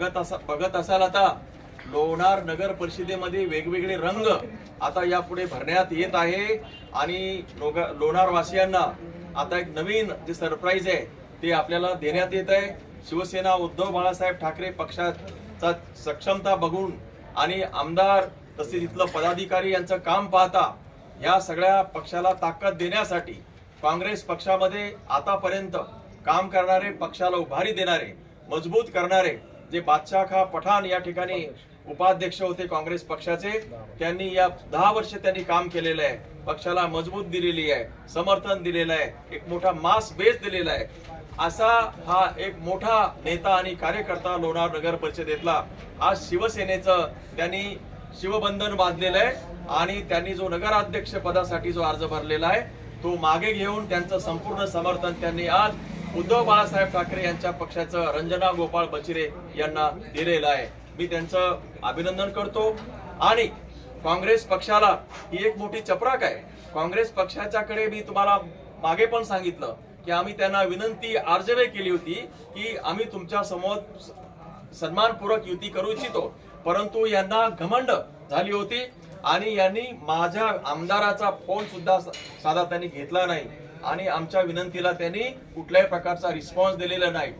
बघत असा बघत असाल आता लोणार नगर परिषदेमध्ये वेगवेगळे रंग आता यापुढे भरण्यात येत आहे. आणि लोणारवासियांना आता एक नवीन जे सरप्राईज आहे ते आपल्याला देण्यात येत आहे. शिवसेना उद्धव बाळासाहेब ठाकरे पक्षाचा सक्षमता बघून आणि आमदार तसेच इथलं पदाधिकारी यांचं काम पाहता या सगळ्या पक्षाला ताकद देण्यासाठी काँग्रेस पक्षामध्ये आतापर्यंत काम करणारे पक्षाला उभारी देणारे मजबूत करणारे जे बादशाह खा पठाण या ठिकाणी उपाध्यक्ष होते काँग्रेस पक्षाचे त्यांनी या दहा वर्ष त्यांनी काम केलेलं आहे. पक्षाला मजबूत दिलेली आहे समर्थन दिलेलं आहे एक मोठा मास बेस दिलेला आहे. असा हा एक मोठा नेता आणि कार्यकर्ता लोणार नगर परिषदेतला आज शिवसेनेचं त्यांनी शिवबंधन बांधलेलं आहे आणि त्यांनी जो नगराध्यक्ष पदासाठी जो अर्ज भरलेला आहे तो मागे घेऊन त्यांचं संपूर्ण समर्थन त्यांनी आज उद्धव बाळासाहेब ठाकरे यांच्या पक्षाचं रंजना गोपाळ बचिरे यांना दिलेलं आहे. मी त्यांचं अभिनंदन करतो. आणि काँग्रेस पक्षाला ही एक मोठी चपराक आहे. काँग्रेस पक्षाच्याकडे मी तुम्हाला मागे पण सांगितलं की आम्ही त्यांना विनंती अर्जवे केली होती की आम्ही तुमच्यासमोर सन्मानपूर्वक युती करू इच्छितो. परंतु यांना घमंड झाली होती आणि यांनी माझ्या आमदाराचा फोन सुद्धा स- साधा त्यांनी घेतला नाही. आणि आमच्या विनंतीला त्यांनी कुठल्याही प्रकारचा रिस्पॉन्स दिलेला नाही.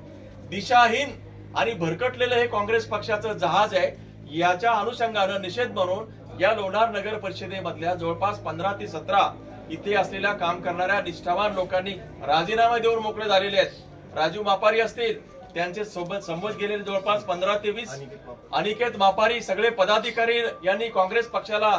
दिशाहीन आणि भरकटलेलं हे काँग्रेस पक्षाचं जहाज आहे याच्या अनुषंगानं निषेध म्हणून या लोणार नगर परिषदेमधल्या जवळपास पंधरा ते सतरा इथे असलेल्या काम करणाऱ्या निष्ठावान लोकांनी राजीनामे देऊन मोकळे झालेले आहेत. राजू मापारी असतील त्यांचे सोबत संबोध गेलेले जवळपास पंधरा ते वीस. अनिकेत मापारी सगळे पदाधिकारी यांनी काँग्रेस पक्षाला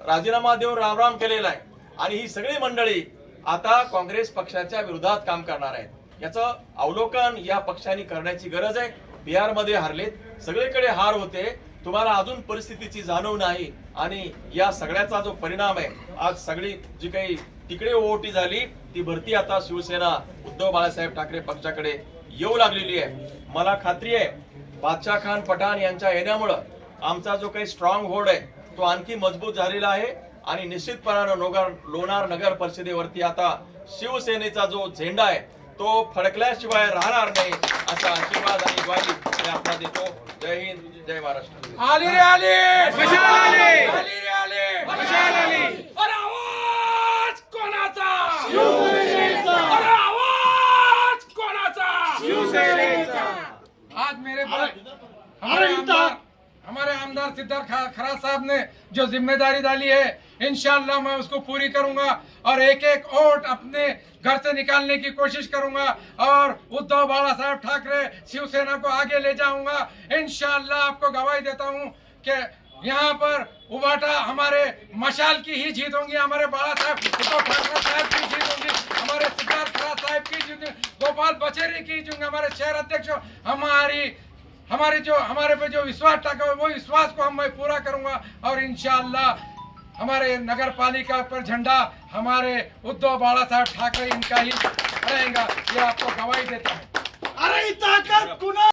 राजीनामा देऊन रामराम केलेला आहे. आणि ही सगळी मंडळी आता काँग्रेस पक्षाच्या विरोधात काम करणार आहेत. याचं अवलोकन या पक्षाने करण्याची गरज आहे. बिहारमध्ये हारलेत. सगळीकडे हार होते. तुम्हाला अजून परिस्थितीची जाणीव नाही. आणि या सगळ्याचा जो परिणाम आहे आज सगळी जी काही तिकडे ओटी झाली ती भरती आता शिवसेना उद्धव बाळासाहेब ठाकरे पक्षाकडे येऊ लागलेली आहे. मला खात्री आहे बादशाह खान पठाण यांच्या येण्यामुळं आमचा जो काही स्ट्रॉंग होल्ड आहे तो आणखी मजबूत झालेला आहे. आणि निश्चितपणानं लोणार लोणार नगर परिषदेवरती आता शिवसेनेचा जो झेंडा आहे तो फडकल्याशिवाय राहणार नाही असा आशीर्वाद आणि ग्वाही मी आपला देतो. जय हिंद जय महाराष्ट्र. आली रे आली! मशाल आली आली रे आली! मशाल आली अरे आवाज कोणाचा? अरे आवाज कोणाचा? आज मेरे पर हमारे आमदार हमारे आमदार सिद्धार्थ खरा साहब ने जो जिम्मेदारी डाली है इंशाल्लाह मैं उसको पूरी करूँगा और एक एक वोट अपने घर से निकालने की कोशिश करूँगा और उद्धव बाला साहब ठाकरे शिवसेना को आगे ले जाऊँगा। इंशाल्लाह आपको गवाही देता हूँ कि यहाँ पर उबाटा हमारे मशाल की ही जीत होंगी, हमारे बाला साहब, उद्धव ठाकरे साहब की जीत होंगी, हमारे सिद्धार्थ खरा साहब की जीत गोपाल बचेरी की जीत हमारे शहर अध्यक्ष हमारी, हमारे जो, हमारे पे जो विश्वास टाका वो विश्वास को हम मैं पूरा करूँगा और इंशाल्लाह हमारे नगर पालिका पर झंडा हमारे उद्धव बाला साहब ठाकरे इनका ही रहेगा ये आपको गवाही देता है। अरे ताकत